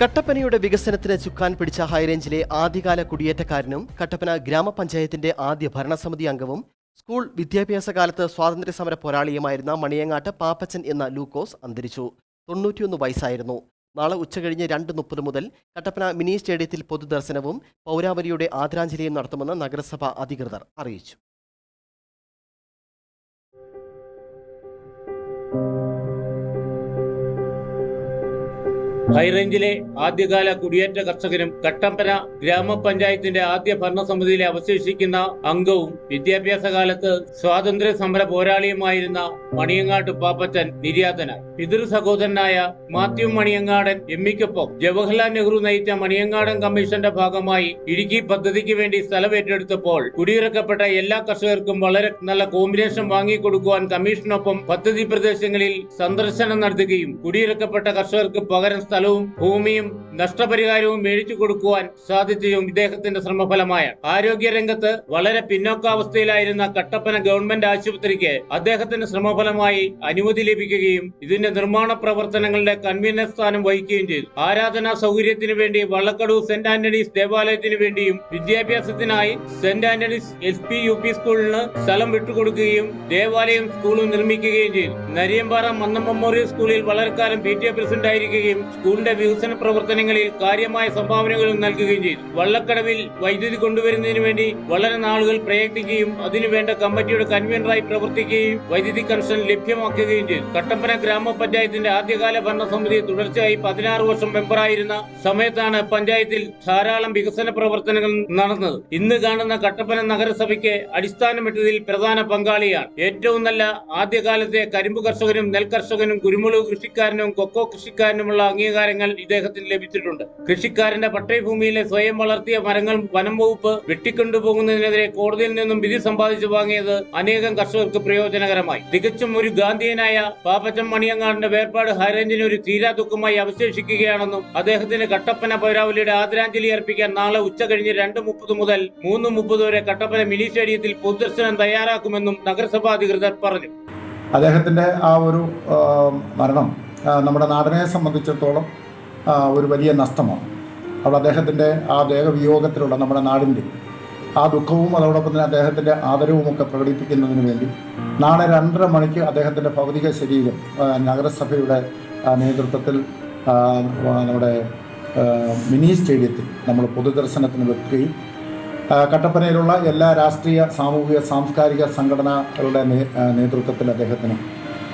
കട്ടപ്പനയുടെ വികസനത്തിന് ചുക്കാൻ പിടിച്ച ഹൈറേഞ്ചിലെ ആദ്യകാല കുടിയേറ്റക്കാരനും കട്ടപ്പന ഗ്രാമപഞ്ചായത്തിന്റെ ആദ്യ ഭരണസമിതി അംഗവും സ്കൂൾ വിദ്യാഭ്യാസ കാലത്ത് സ്വാതന്ത്ര്യ സമര പോരാളിയുമായിരുന്ന മണിയങ്ങാട്ട് പാപ്പച്ചൻ എന്ന ലൂക്കോസ് അന്തരിച്ചു. തൊണ്ണൂറ്റിയൊന്ന് വയസ്സായിരുന്നു. നാളെ ഉച്ചകഴിഞ്ഞ് രണ്ട് മുപ്പത് മുതൽ കട്ടപ്പന മിനി സ്റ്റേഡിയത്തിൽ പൊതുദർശനവും പൗരാവലിയുടെ ആദരാഞ്ജലിയും നടത്തുമെന്ന് നഗരസഭാ അധികൃതർ അറിയിച്ചു. ഹൈറേഞ്ചിലെ ആദ്യകാല കുടിയേറ്റ കർഷകനും കട്ടപ്പന ഗ്രാമപഞ്ചായത്തിന്റെ ആദ്യ ഭരണസമിതിയിലെ അവശേഷിക്കുന്ന അംഗവും വിദ്യാഭ്യാസ കാലത്ത് സ്വാതന്ത്ര്യ സമര പോരാളിയുമായിരുന്ന മണിയങ്ങാട്ട് പാപ്പച്ചൻ നിര്യാതനായി. പിതൃ സഹോദരനായ മാത്യു മണിയങ്ങാടൻ എമ്മിക്കൊപ്പം ജവഹർലാൽ നെഹ്റു നയിച്ച മണിയങ്ങാടൻ കമ്മീഷന്റെ ഭാഗമായി ഇടുക്കി പദ്ധതിക്ക് വേണ്ടി സ്ഥലം ഏറ്റെടുത്തപ്പോൾ കുടിയിറക്കപ്പെട്ട എല്ലാ കർഷകർക്കും വളരെ നല്ല കോമ്പിനേഷൻ വാങ്ങിക്കൊടുക്കുവാൻ കമ്മീഷനൊപ്പം പദ്ധതി പ്രദേശങ്ങളിൽ സന്ദർശനം നടത്തുകയും കുടിയിറക്കപ്പെട്ട കർഷകർക്ക് പകരം സ്ഥലവും ഭൂമിയും നഷ്ടപരിഹാരവും മേടിച്ചു കൊടുക്കുവാൻ സാധിച്ചതും ഇദ്ദേഹത്തിന്റെ ശ്രമഫലമായ. ആരോഗ്യരംഗത്ത് വളരെ പിന്നോക്കാവസ്ഥയിലായിരുന്ന കട്ടപ്പന ഗവൺമെന്റ് ആശുപത്രിക്ക് അദ്ദേഹത്തിന്റെ ശ്രമഫലമായി അനുമതി ലഭിക്കുകയും ഇതിന്റെ നിർമ്മാണ പ്രവർത്തനങ്ങളുടെ കൺവീനർ സ്ഥാനം വഹിക്കുകയും ചെയ്തു. ആരാധനാ സൗകര്യത്തിന് വേണ്ടി വള്ളക്കടവ് സെന്റ് ആന്റണീസ് ദേവാലയത്തിന് വേണ്ടിയും വിദ്യാഭ്യാസത്തിനായി saint Antony's S P U P സ്കൂളിന് സ്ഥലം വിട്ടുകൊടുക്കുകയും ദേവാലയം സ്കൂളും നിർമ്മിക്കുകയും ചെയ്തു. നരിയമ്പാറ മന്നം മെമ്മോറിയൽ സ്കൂളിൽ വളരെക്കാലം പി ടി എ പ്രസിഡന്റ് ആയിരിക്കുകയും സ്കൂളിന്റെ വികസന പ്രവർത്തനങ്ങളിൽ കാര്യമായ സംഭാവനകളും നൽകുകയും ചെയ്തു. വള്ളക്കടവിൽ വൈദ്യുതി കൊണ്ടുവരുന്നതിന് വേണ്ടി വളരെ നാളുകൾ പ്രയത്നിക്കുകയും അതിനുവേണ്ട കമ്മിറ്റിയുടെ കൺവീനറായി പ്രവർത്തിക്കുകയും വൈദ്യുതി കണക്ഷൻ ലഭ്യമാക്കുകയും ചെയ്തു. കട്ടപ്പന ഗ്രാമപഞ്ചായത്തിന്റെ ആദ്യകാല ഭരണസമിതി തുടർച്ചയായി പതിനാറ് വർഷം മെമ്പറായിരുന്ന സമയത്താണ് പഞ്ചായത്തിൽ ധാരാളം വികസന പ്രവർത്തനങ്ങൾ നടന്നത്. ഇന്ന് കാണുന്ന കട്ടപ്പന നഗരസഭയ്ക്ക് അടിസ്ഥാനമിട്ടതിൽ പ്രധാന പങ്കാളിയാണ്. ഏറ്റവും നല്ല ആദ്യകാലത്തെ കരിമ്പ് കർഷകനും നെൽകർഷകനും കുരുമുളക് കൃഷിക്കാരനും കൊക്കോ കൃഷിക്കാരനുമുള്ള അംഗീകാരങ്ങൾ ഇദ്ദേഹത്തിന് ലഭിച്ചിട്ടുണ്ട്. കൃഷിക്കാരന്റെ പട്ടയഭൂമിയിലെ സ്വയം വളർത്തിയ മരങ്ങൾ വനം വകുപ്പ് വെട്ടിക്കൊണ്ടുപോകുന്നതിനെതിരെ കോടതിയിൽ നിന്നും വിധി സമ്പാദിച്ചു വാങ്ങിയത് അനേകം കർഷകർക്ക് പ്രയോജനകരമായി. തികച്ചും ഒരു ഗാന്ധിയനായ പാപ്പച്ചൻ മണിയങ്ങാടിന്റെ വേർപാട് ഹൈറേഞ്ചിന് ഒരു തീരാ ദുഃഖമായി അവശേഷിക്കുകയാണെന്നും അദ്ദേഹത്തിന് കട്ടപ്പന പൗരാവലിയുടെ ആദരാഞ്ജലി അർപ്പിക്കാൻ നാളെ ഉച്ച കഴിഞ്ഞ് രണ്ട് മുപ്പത് മുതൽ മൂന്ന് മുപ്പത് വരെ കട്ടപ്പന മിനി സ്റ്റേഡിയത്തിൽ പൊതുദർശനം തയ്യാറാക്കുമെന്നും നഗരസഭാ അധികൃതർ പറഞ്ഞു. അദ്ദേഹത്തിന്റെ ആ ഒരു മരണം നമ്മുടെ നാടിനെ സംബന്ധിച്ചിടത്തോളം ഒരു വലിയ നഷ്ടമാണ്. അപ്പോൾ അദ്ദേഹത്തിന്റെ ആ ദേഹവിയോഗത്തിലുള്ള നമ്മുടെ നാടിന്റെ ആ ദുഃഖവും അതോടൊപ്പം തന്നെ അദ്ദേഹത്തിന്റെ ആദരവുമൊക്കെ പ്രകടിപ്പിക്കുന്നതിന് വേണ്ടി നാളെ രണ്ടര മണിക്ക് അദ്ദേഹത്തിന്റെ ഭൗതിക ശരീരം നഗരസഭയുടെ നേതൃത്വത്തിൽ നമ്മുടെ മിനി സ്റ്റേഡിയത്തിൽ നമ്മൾ പൊതുദർശനത്തിന് വെക്കുകയും കട്ടപ്പനയിലുള്ള എല്ലാ രാഷ്ട്രീയ സാമൂഹിക സാംസ്കാരിക സംഘടനകളുടെ നേതൃത്വത്തിൽ അദ്ദേഹത്തിന്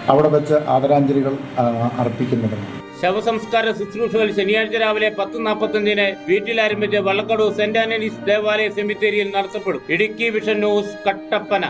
അവിടെ വെച്ച് ആദരാഞ്ജലികൾ ആ, അർപ്പിക്കുന്നതാണ് ശവസംസ്കാര ശുശ്രൂഷകൾ ശനിയാഴ്ച രാവിലെ പത്ത് നാൽപ്പത്തഞ്ചിന് വീട്ടിൽ ആരംഭിച്ച് വള്ളക്കടവ് സെന്റ് ആന്റണീസ് ദേവാലയ സെമിത്തേരിയിൽ നടത്തപ്പെടും. Idukki vision news Kattappana.